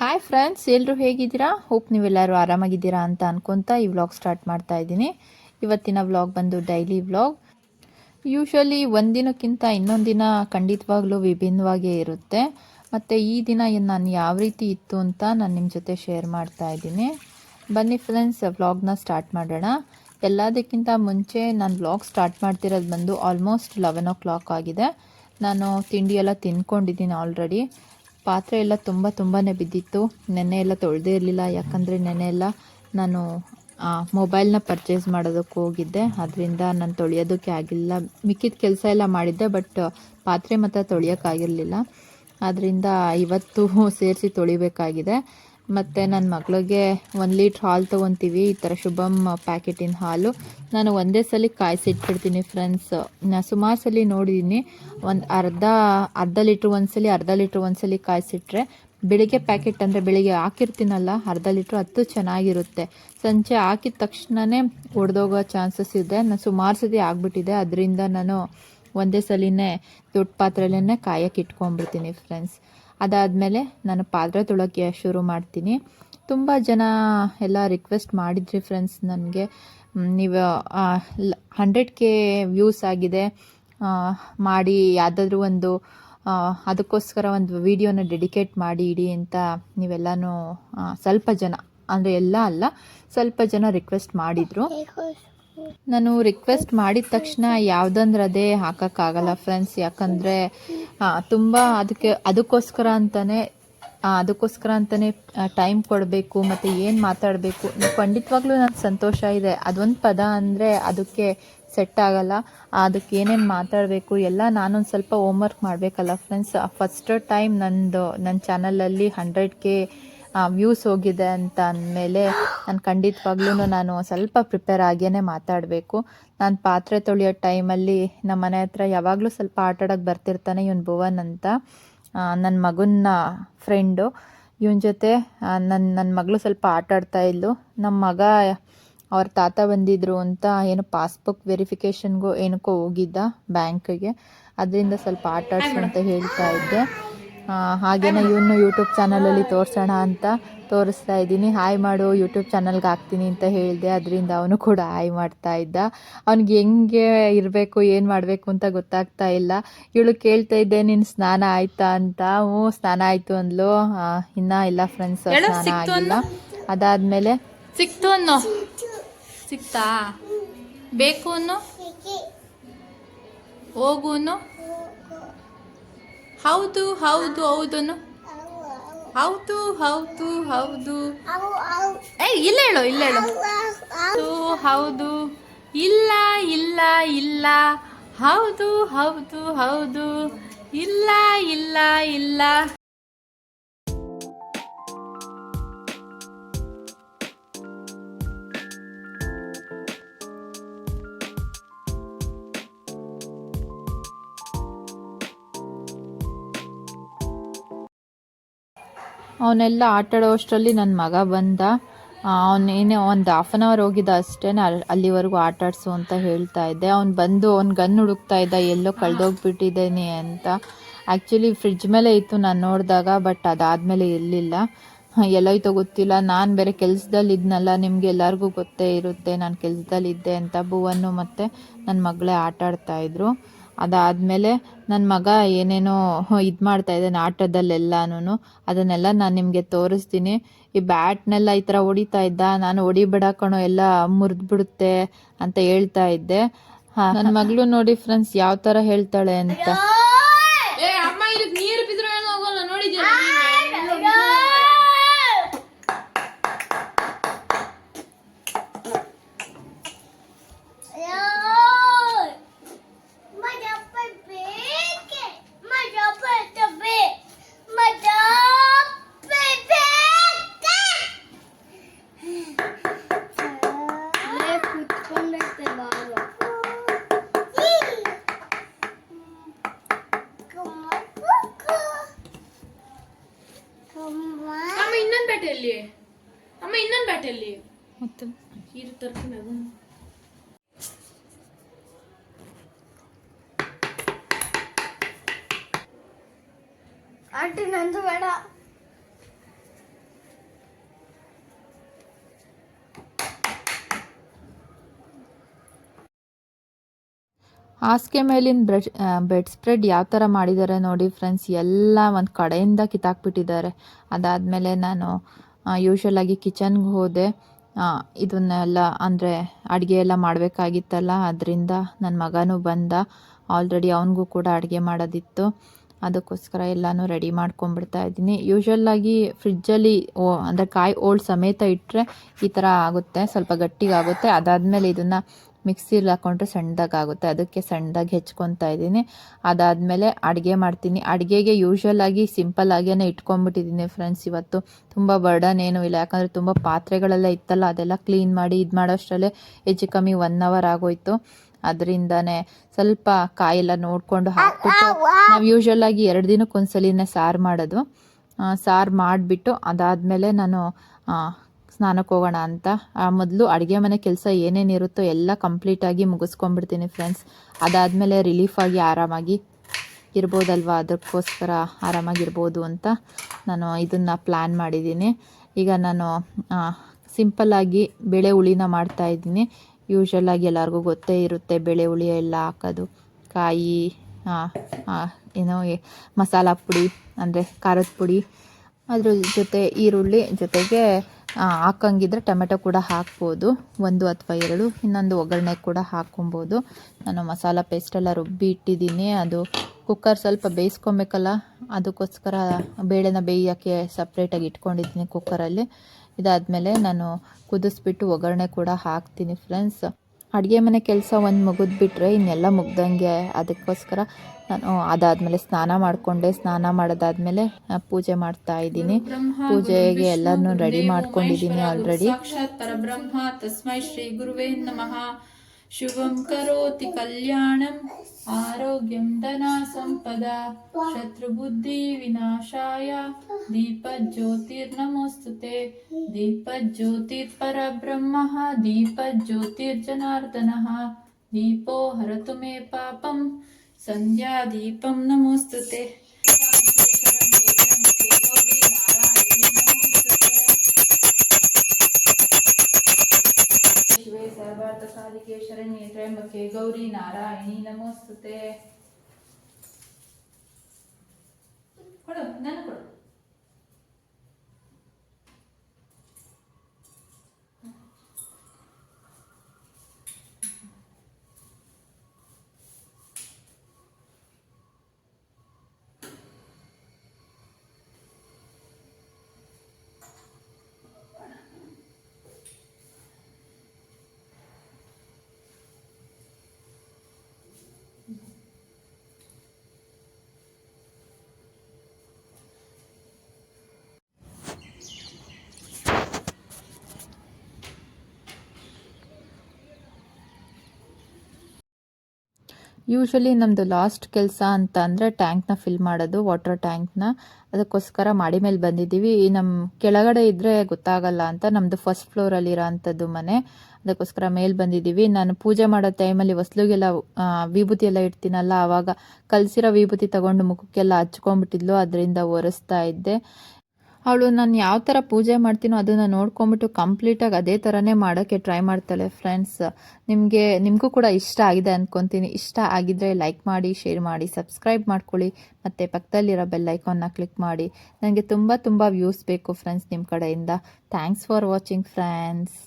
Hi friends ಎಲ್ಲರೂ ಹೇಗಿದ್ದೀರಾ? Hope ನೀವೆಲ್ಲರೂ ಆರಾಮಾಗಿದ್ದೀರಾ ಅಂತ ಅನ್ಕೊಂತ ಈ ವ್ಲಾಗ್ ಸ್ಟಾರ್ಟ್ ಮಾಡ್ತಾ ಇದ್ದೀನಿ. ಇವತ್ತಿನ ವ್ಲಾಗ್ ಬಂದು ಡೈಲಿ ವ್ಲಾಗ್ ಯೂಶ್ವಲಿ ಒಂದಿನಕ್ಕಿಂತ ಇನ್ನೊಂದು ದಿನ ಖಂಡಿತವಾಗ್ಲೂ ವಿಭಿನ್ನವಾಗೇ ಇರುತ್ತೆ. ಮತ್ತು ಈ ದಿನ ನಾನು ಯಾವ ರೀತಿ ಇತ್ತು ಅಂತ ನಾನು ನಿಮ್ಮ ಜೊತೆ ಶೇರ್ ಮಾಡ್ತಾ ಇದ್ದೀನಿ. ಬನ್ನಿ ಫ್ರೆಂಡ್ಸ್ ವ್ಲಾಗ್ನ ಸ್ಟಾರ್ಟ್ ಮಾಡೋಣ. ಎಲ್ಲದಕ್ಕಿಂತ ಮುಂಚೆ ನಾನು ವ್ಲಾಗ್ ಸ್ಟಾರ್ಟ್ ಮಾಡ್ತಿರೋದು ಬಂದು ಆಲ್ಮೋಸ್ಟ್ ಲೆವೆನ್ ಓ ಕ್ಲಾಕ್ ಆಗಿದೆ. ನಾನು ತಿಂಡಿ ಎಲ್ಲ ತಿನ್ಕೊಂಡಿದ್ದೀನಿ ಆಲ್ರೆಡಿ ಪಾತ್ರೆ ಎಲ್ಲ ತುಂಬ ತುಂಬಾ ಬಿದ್ದಿತ್ತು. ನೆನ್ನೆ ಎಲ್ಲ ತೊಳೆದೇ ಇರಲಿಲ್ಲ, ಯಾಕಂದರೆ ನೆನ್ನೆ ಎಲ್ಲ ನಾನು ಮೊಬೈಲ್ನ ಪರ್ಚೇಸ್ ಮಾಡೋದಕ್ಕೆ ಹೋಗಿದ್ದೆ. ಅದರಿಂದ ನಾನು ತೊಳೆಯೋದಕ್ಕೆ ಆಗಿಲ್ಲ. ಮಿಕ್ಕಿದ ಕೆಲಸ ಎಲ್ಲ ಮಾಡಿದ್ದೆ ಬಟ್ ಪಾತ್ರೆ ಮಾತ್ರ ತೊಳೆಯೋಕ್ಕಾಗಿರಲಿಲ್ಲ. ಆದ್ದರಿಂದ ಇವತ್ತು ಸೇರಿಸಿ ತೊಳಿಬೇಕಾಗಿದೆ. ಮತ್ತು ನನ್ನ ಮಗಳಿಗೆ ಒಂದು ಲೀಟ್ರ್ ಹಾಲು ತೊಗೊತೀವಿ. ಈ ಥರ ಶುಭಮ್ ಪ್ಯಾಕೆಟಿನ ಹಾಲು. ನಾನು ಒಂದೇ ಸಲ ಕಾಯಿಸಿಟ್ಬಿಡ್ತೀನಿ ಫ್ರೆಂಡ್ಸ್. ನಾನು ಸುಮಾರು ಸಲ ನೋಡಿದ್ದೀನಿ ಒಂದು ಅರ್ಧ ಅರ್ಧ ಲೀಟ್ರ್ ಒಂದ್ಸಲಿ ಅರ್ಧ ಲೀಟ್ರ್ ಒಂದ್ಸಲಿ ಕಾಯಿಸಿಟ್ರೆ ಬೆಳಿಗ್ಗೆ ಪ್ಯಾಕೆಟ್ ಅಂದರೆ ಬೆಳಿಗ್ಗೆ ಹಾಕಿರ್ತೀನಲ್ಲ, ಅರ್ಧ ಲೀಟ್ರ್ ಹತ್ತು ಚೆನ್ನಾಗಿರುತ್ತೆ. ಸಂಜೆ ಹಾಕಿದ ತಕ್ಷಣವೇ ಒಡೆದೋಗೋ ಚಾನ್ಸಸ್ ಇದೆ. ನಾನು ಸುಮಾರು ಸತಿ ಆಗಿಬಿಟ್ಟಿದೆ. ಅದರಿಂದ ನಾನು ಒಂದೇ ಸಲಿನೇ ದೊಡ್ಡ ಪಾತ್ರೆಯಲ್ಲೇ ಕಾಯಕ್ಕೆ ಇಟ್ಕೊಂಡ್ಬಿಡ್ತೀನಿ ಫ್ರೆಂಡ್ಸ್. ಅದಾದಮೇಲೆ ನಾನು ಪಾತ್ರೆ ತೊಳಕ್ಕೆ ಶುರು ಮಾಡ್ತೀನಿ. ತುಂಬ ಜನ ಎಲ್ಲ ರಿಕ್ವೆಸ್ಟ್ ಮಾಡಿದ್ರಿ ಫ್ರೆಂಡ್ಸ್ ನನಗೆ. ನೀವು ಹಂಡ್ರೆಡ್ ಕೆ ವ್ಯೂಸ್ ಆಗಿದೆ. ಮಾಡಿ ಯಾವುದಾದ್ರೂ ಒಂದು ಅದಕ್ಕೋಸ್ಕರ ಒಂದು ವಿಡಿಯೋನ ಡೆಡಿಕೇಟ್ ಮಾಡಿ ಇಡಿ ಅಂತ ನೀವೆಲ್ಲನೂ ಸ್ವಲ್ಪ ಜನ, ಅಂದರೆ ಎಲ್ಲ ಅಲ್ಲ, ಸ್ವಲ್ಪ ಜನ ರಿಕ್ವೆಸ್ಟ್ ಮಾಡಿದರು. ನಾನು ರಿಕ್ವೆಸ್ಟ್ ಮಾಡಿದ ತಕ್ಷಣ ಯಾವುದಂದ್ರೆ ಅದೇ ಹಾಕೋಕ್ಕಾಗಲ್ಲ ಫ್ರೆಂಡ್ಸ್ ಯಾಕಂದರೆ ತುಂಬ ಅದಕ್ಕೆ, ಅದಕ್ಕೋಸ್ಕರ ಅಂತಲೇ ಅದಕ್ಕೋಸ್ಕರ ಅಂತಲೇ ಟೈಮ್ ಕೊಡಬೇಕು, ಮತ್ತು ಏನು ಮಾತಾಡಬೇಕು. ಖಂಡಿತವಾಗ್ಲೂ ನನಗೆ ಸಂತೋಷ ಇದೆ. ಅದೊಂದು ಪದ ಅಂದರೆ ಅದಕ್ಕೆ ಸೆಟ್ ಆಗಲ್ಲ. ಅದಕ್ಕೆ ಏನೇನು ಮಾತಾಡಬೇಕು, ಎಲ್ಲ ನಾನೊಂದು ಸ್ವಲ್ಪ ಹೋಮ್ವರ್ಕ್ ಮಾಡಬೇಕಲ್ಲ ಫ್ರೆಂಡ್ಸ್ ಫಸ್ಟ್ ಟೈಮ್ ನಂದು ನನ್ನ ಚಾನಲಲ್ಲಿ ಹಂಡ್ರೆಡ್ ಕೆ ವ್ಯೂಸ್ ಹೋಗಿದೆ ಅಂತ ಅಂದಮೇಲೆ ನಾನು ಖಂಡಿತವಾಗ್ಲೂ ನಾನು ಸ್ವಲ್ಪ ಪ್ರಿಪೇರ್ ಆಗಿಯೇ ಮಾತಾಡಬೇಕು. ನಾನು ಪಾತ್ರೆ ತೊಳೆಯೋ ಟೈಮಲ್ಲಿ ನಮ್ಮ ಮನೆ ಹತ್ರ ಯಾವಾಗಲೂ ಸ್ವಲ್ಪ ಆಟ ಆಡೋಕ್ಕೆ ಬರ್ತಿರ್ತಾನೆ ಇವನು ಭುವನ್ ಅಂತ. ನನ್ನ ಮಗನ ಫ್ರೆಂಡು ಇವನ ಜೊತೆ ನನ್ನ ನನ್ನ ಮಗಳು ಸ್ವಲ್ಪ ಆಟ ಆಡ್ತಾ ಇದ್ಲು. ನಮ್ಮ ಮಗ ಅವ್ರ ತಾತ ಬಂದಿದ್ರು ಅಂತ ಏನು ಪಾಸ್ಬುಕ್ ವೆರಿಫಿಕೇಷನ್ಗೂ ಏನಕ್ಕೋ ಹೋಗಿದ್ದ ಬ್ಯಾಂಕಿಗೆ. ಅದರಿಂದ ಸ್ವಲ್ಪ ಆಟ ಆಡ್ಸು ಅಂತ ಹೇಳ್ತಾ ಇದ್ದೆ. ಹಾಗೇನೆ ಇವನು ಯೂಟ್ಯೂಬ್ ಚಾನಲಲ್ಲಿ ತೋರಿಸೋಣ ಅಂತ ತೋರಿಸ್ತಾ ಇದ್ದೀನಿ. ಹಾಯ್ ಮಾಡು ಯೂಟ್ಯೂಬ್ ಚಾನಲ್ಗೆ ಹಾಕ್ತೀನಿ ಅಂತ ಹೇಳಿದೆ. ಅದರಿಂದ ಅವನು ಕೂಡ ಹಾಯ್ ಮಾಡ್ತಾ ಇದ್ದ. ಅವ್ನಿಗೆ ಹೆಂಗೆ ಇರಬೇಕು ಏನು ಮಾಡಬೇಕು ಅಂತ ಗೊತ್ತಾಗ್ತಾ ಇಲ್ಲ. ಇವಳು ಕೇಳ್ತಾ ಇದ್ದೆ ನೀನು ಸ್ನಾನ ಆಯ್ತಾ ಅಂತ. ಹ್ಞೂ ಸ್ನಾನ ಆಯಿತು ಅಂದ್ಲು. ಇನ್ನೂ ಇನ್ನ ಇಲ್ಲ ಫ್ರೆಂಡ್ಸ್ ಸ್ನಾನ ಆಗಿಲ್ಲ. ಅದಾದಮೇಲೆ ಸಿಕ್ತು ಅನ್ನೋ? ಸಿಕ್ತಾ? ಬೇಕು ಅನ್ನೋ? ಹೋಗು ಅನ್ನೋ? ಹೌದು ಹೌದು ಹೌದನು. ಹೌದು ಹೌದು ಹೌದು. ಏ ಇಲ್ಲ ಹೇಳು ಇಲ್ಲ ಹೇಳು. ಹೌದು ಹೌದು. ಇಲ್ಲ ಇಲ್ಲ ಇಲ್ಲ. ಹೌದು ಹೌದು ಹೌದು. ಇಲ್ಲ ಇಲ್ಲ ಇಲ್ಲ. ಅವನೆಲ್ಲ ಆಟ ಆಡೋ ಅಷ್ಟರಲ್ಲಿ ನನ್ನ ಮಗ ಬಂದ ಅವನೇನೇ ಒಂದು ಹಾಫ್ ಆನ್ ಅವರ್ ಹೋಗಿದ್ದ ಅಷ್ಟೇ ಅಲ್ಲಿವರೆಗೂ ಆಟ ಆಡಿಸು ಅಂತ ಹೇಳ್ತಾ ಇದ್ದೆ. ಅವ್ನು ಬಂದು, ಅವ್ನು ಗನ್ ಹುಡುಕ್ತಾ ಇದ್ದ, ಎಲ್ಲೋ ಕಳೆದೋಗ್ಬಿಟ್ಟಿದ್ದೇನೆ ಅಂತ. ಆ್ಯಕ್ಚುಲಿ ಫ್ರಿಡ್ಜ್ ಮೇಲೆ ಇತ್ತು ನಾನು ನೋಡಿದಾಗ ಬಟ್ ಅದಾದಮೇಲೆ ಇರಲಿಲ್ಲ. ಎಲ್ಲೋಯ್ತೋ ಗೊತ್ತಿಲ್ಲ. ನಾನು ಬೇರೆ ಕೆಲಸದಲ್ಲಿ ಇದ್ನಲ್ಲ, ನಿಮ್ಗೆ ಎಲ್ಲರಿಗೂ ಗೊತ್ತೇ ಇರುತ್ತೆ. ನಾನು ಕೆಲ್ಸದಲ್ಲಿ ಇದ್ದೆ ಅಂತ, ಭುವನ್ನು ಮತ್ತು ನನ್ನ ಮಗಳೇ ಆಟಾಡ್ತಾ ಇದ್ರು. ಅದಾದಮೇಲೆ ನನ್ನ ಮಗ ಏನೇನೋ ಇದು ಮಾಡ್ತಾ ಇದ್ದಾನೆ ಆಟದಲ್ಲೆಲ್ಲನೂ ಅದನ್ನೆಲ್ಲ ನಾನು ನಿಮಗೆ ತೋರಿಸ್ತೀನಿ. ಈ ಬ್ಯಾಟ್ನೆಲ್ಲ ಈ ಥರ ಹೊಡಿತಾ ಇದ್ದ, ನಾನು ಹೊಡಿಬೇಡ ಕಣೋ, ಎಲ್ಲ ಮುರಿದ್ಬಿಡುತ್ತೆ ಅಂತ ಹೇಳ್ತಾ ಇದ್ದೆ. ನನ್ನ ಮಗಳು ನೋಡಿ ಫ್ರೆಂಡ್ಸ್ ಯಾವ ಥರ ಹೇಳ್ತಾಳೆ ಅಂತ. ಕಟ್ಟೆಲ್ಲಿ ಮತ್ತೆ? ಇದು ಆಂಟಿ ನಂದು ಬೇಡ. ಹಾಸಿಗೆ ಮೇಲಿನ ಬ್ರೆಡ್ ಬೆಡ್ ಸ್ಪ್ರೆಡ್ ಯಾವ ಥರ ಮಾಡಿದ್ದಾರೆ ನೋಡಿ ಫ್ರೆಂಡ್ಸ್ ಎಲ್ಲ ಒಂದು ಕಡೆಯಿಂದ ಕಿತ್ತಾಕ್ಬಿಟ್ಟಿದ್ದಾರೆ. ಅದಾದಮೇಲೆ ನಾನು ಯೂಶ್ವಲ್ ಆಗಿ ಕಿಚನ್ಗೆ ಹೋದೆ. ಇದನ್ನೆಲ್ಲ ಅಂದರೆ ಅಡುಗೆ ಎಲ್ಲ ಮಾಡಬೇಕಾಗಿತ್ತಲ್ಲ, ಅದರಿಂದ ನನ್ನ ಮಗನೂ ಬಂದ. ಆಲ್ರೆಡಿ ಅವನಿಗೂ ಕೂಡ ಅಡುಗೆ ಮಾಡೋದಿತ್ತು. ಅದಕ್ಕೋಸ್ಕರ ಎಲ್ಲನೂ ರೆಡಿ ಮಾಡ್ಕೊಂಡ್ಬಿಡ್ತಾ ಇದ್ದೀನಿ. ಯೂಶ್ವಲ್ಲಾಗಿ ಫ್ರಿಜ್ಜಲ್ಲಿ ಓ, ಅಂದರೆ ಕಾಯಿ ಓಲ್ಡ್ ಸಮೇತ ಇಟ್ಟರೆ ಈ ಥರ ಆಗುತ್ತೆ, ಸ್ವಲ್ಪ ಗಟ್ಟಿಗಾಗುತ್ತೆ. ಅದಾದಮೇಲೆ ಇದನ್ನು ಮಿಕ್ಸಿಲಿ ಹಾಕೊಂಡ್ರೆ ಸಣ್ಣದಾಗುತ್ತೆ ಅದಕ್ಕೆ ಸಣ್ಣದಾಗಿ ಹೆಚ್ಕೊತಾ ಇದ್ದೀನಿ. ಅದಾದಮೇಲೆ ಅಡುಗೆ ಮಾಡ್ತೀನಿ. ಅಡುಗೆಗೆ ಯೂಶ್ವಲ್ ಆಗಿ ಸಿಂಪಲ್ ಆಗೇನೆ ಇಟ್ಕೊಂಡ್ಬಿಟ್ಟಿದ್ದೀನಿ ಫ್ರೆಂಡ್ಸ್ ಇವತ್ತು ತುಂಬ ಬರ್ಡನ್ ಏನೂ ಇಲ್ಲ. ಯಾಕಂದರೆ ತುಂಬ ಪಾತ್ರೆಗಳೆಲ್ಲ ಇತ್ತಲ್ಲ ಅದೆಲ್ಲ ಕ್ಲೀನ್ ಮಾಡಿ ಇದು ಮಾಡೋಷ್ಟರಲ್ಲೇ ಹೆಚ್ಚು ಕಮ್ಮಿ ಒನ್ ಅವರ್ ಆಗೋಯ್ತು. ಅದರಿಂದನೇ ಸ್ವಲ್ಪ ಕಾಯೆಲ್ಲ ನೋಡಿಕೊಂಡು ಹಾಕ್ಬಿಟ್ಟು ನಾವು ಯೂಶ್ವಲ್ ಆಗಿ ಎರಡು ದಿನಕ್ಕೊಂದ್ಸಲಿನೇ ಸಾರು ಮಾಡೋದು. ಸಾರು ಮಾಡಿಬಿಟ್ಟು ಅದಾದಮೇಲೆ ನಾನು ಸ್ನಾನಕ್ಕೆ ಹೋಗೋಣ ಅಂತ. ಮೊದಲು ಅಡುಗೆ ಮನೆ ಕೆಲಸ ಏನೇನಿರುತ್ತೋ ಎಲ್ಲ ಕಂಪ್ಲೀಟಾಗಿ ಮುಗಿಸ್ಕೊಂಡ್ಬಿಡ್ತೀನಿ ಫ್ರೆಂಡ್ಸ್ ಅದಾದಮೇಲೆ ರಿಲೀಫಾಗಿ ಆರಾಮಾಗಿ ಇರ್ಬೋದಲ್ವಾ? ಅದಕ್ಕೋಸ್ಕರ ಆರಾಮಾಗಿರ್ಬೋದು ಅಂತ ನಾನು ಇದನ್ನು ಪ್ಲ್ಯಾನ್ ಮಾಡಿದ್ದೀನಿ. ಈಗ ನಾನು ಸಿಂಪಲ್ಲಾಗಿ ಬೆಳೆ ಹುಳಿನ ಮಾಡ್ತಾಯಿದ್ದೀನಿ ಯೂಶ್ವಲ್ಲಾಗಿ ಎಲ್ಲರಿಗೂ ಗೊತ್ತೇ ಇರುತ್ತೆ ಬೆಳೆ ಹುಳಿ ಎಲ್ಲ ಹಾಕೋದು. ಕಾಯಿ ಏನೋ ಮಸಾಲ ಪುಡಿ, ಅಂದರೆ ಖಾರದ ಪುಡಿ. ಅದ್ರ ಜೊತೆ ಈರುಳ್ಳಿ ಜೊತೆಗೆ ಹಾಕಂಗಿದ್ರೆ ಟೊಮೆಟೊ ಕೂಡ ಹಾಕ್ಬೋದು. ಒಂದು ಅಥವಾ ಎರಡು, ಇನ್ನೊಂದು ಒಗ್ಗರಣೆ ಕೂಡ ಹಾಕ್ಕೊಬೋದು. ನಾನು ಮಸಾಲ ಪೇಸ್ಟೆಲ್ಲ ರುಬ್ಬಿ ಇಟ್ಟಿದ್ದೀನಿ. ಅದು ಕುಕ್ಕರ್ ಸ್ವಲ್ಪ ಬೇಯಿಸ್ಕೊಬೇಕಲ್ಲ, ಅದಕ್ಕೋಸ್ಕರ ಬೇಳೆನ ಬೇಯೋಕ್ಕೆ ಸಪ್ರೇಟಾಗಿ ಇಟ್ಕೊಂಡಿದ್ದೀನಿ ಕುಕ್ಕರಲ್ಲಿ ಇದಾದಮೇಲೆ ನಾನು ಕುದಿಸ್ಬಿಟ್ಟು ಒಗ್ಗರಣೆ ಕೂಡ ಹಾಕ್ತೀನಿ ಫ್ರೆಂಡ್ಸ್ ಅಡುಗೆ ಮನೆ ಕೆಲಸ ಒಂದು ಮುಗಿದ್ಬಿಟ್ರೆ ಇನ್ನೆಲ್ಲ ಮುಗ್ದಂಗೆ ಅದಕ್ಕೋಸ್ಕರ ನಾನು ಅದಾದಮೇಲೆ ಸ್ನಾನ ಮಾಡಿಕೊಂಡೆ. ಸ್ನಾನ ಮಾಡೋದಾದ್ಮೇಲೆ ಪೂಜೆ ಮಾಡ್ತಾ ಇದ್ದೀನಿ. ಪೂಜೆಗೆ ಎಲ್ಲನೂ ರೆಡಿ ಮಾಡ್ಕೊಂಡಿದ್ದೀನಿ ಆಲ್ರೆಡಿ ಸಾಕ್ಷಾತ್ ಪರಬ್ರಹ್ಮ ತಸ್ಮೈ ಶ್ರೀ ಗುರುವೇ ನಮಃ. शुभं करोति कल्याणम् धना संपदा शत्रुबुद्धिविनाशाय दीपज्योतिर्नमोऽस्तु ते। दीपज्योतिर्परब्रह्मः, दीपज्योतिर्जनार्दनः। दीपो हरतु मे पापम। संध्या नमोऽस्तु ते। ನಾರಾಯಣಿ ಯೂಶ್ವಲಿ ನಮ್ಮದು ಲಾಸ್ಟ್ ಕೆಲಸ ಅಂತ ಅಂದರೆ ಟ್ಯಾಂಕ್ನ ಫಿಲ್ ಮಾಡೋದು ವಾಟರ್ ಟ್ಯಾಂಕ್ನ ಅದಕ್ಕೋಸ್ಕರ ಮಾಡಿ ಮೇಲೆ ಬಂದಿದ್ದೀವಿ. ನಮ್ಮ ಕೆಳಗಡೆ ಇದ್ದರೆ ಗೊತ್ತಾಗಲ್ಲ ಅಂತ. ನಮ್ಮದು ಫಸ್ಟ್ ಫ್ಲೋರಲ್ಲಿರೋ ಅಂಥದ್ದು ಮನೆ. ಅದಕ್ಕೋಸ್ಕರ ಮೇಲೆ ಬಂದಿದ್ದೀವಿ. ನಾನು ಪೂಜೆ ಮಾಡೋ ಟೈಮಲ್ಲಿ ಹೊಸ್ಲಿಗೆಲ್ಲ ವಿಭೂತಿ ಎಲ್ಲ ಇಡ್ತೀನಲ್ಲ ಆವಾಗ ಕಲಸಿರೋ ವಿಭೂತಿ ತಗೊಂಡು ಮುಖಕ್ಕೆಲ್ಲ ಹಚ್ಕೊಂಡ್ಬಿಟ್ಟಿದ್ಲು. ಅದರಿಂದ ಒರೆಸ್ತಾ ಇದ್ದೆ. ಅವಳು ನಾನು ಯಾವ ಥರ ಪೂಜೆ ಮಾಡ್ತೀನೋ ಅದನ್ನು ನೋಡ್ಕೊಂಬಿಟ್ಟು ಕಂಪ್ಲೀಟಾಗಿ ಅದೇ ಥರನೇ ಮಾಡೋಕ್ಕೆ ಟ್ರೈ ಮಾಡ್ತಾಳೆ ಫ್ರೆಂಡ್ಸ್ ನಿಮಗೆ, ನಿಮಗೂ ಕೂಡ ಇಷ್ಟ ಆಗಿದೆ ಅಂದ್ಕೊತೀನಿ ಇಷ್ಟ ಆಗಿದ್ದರೆ ಲೈಕ್ ಮಾಡಿ ಶೇರ್ ಮಾಡಿ ಸಬ್ಸ್ಕ್ರೈಬ್ ಮಾಡ್ಕೊಳ್ಳಿ. ಮತ್ತು ಪಕ್ಕದಲ್ಲಿರೋ ಬೆಲ್ ಐಕಾನ್ನ ಕ್ಲಿಕ್ ಮಾಡಿ. ನನಗೆ ತುಂಬ ತುಂಬ ವ್ಯೂಸ್ ಬೇಕು ಫ್ರೆಂಡ್ಸ್ ನಿಮ್ಮ ಕಡೆಯಿಂದ. Thanks for watching friends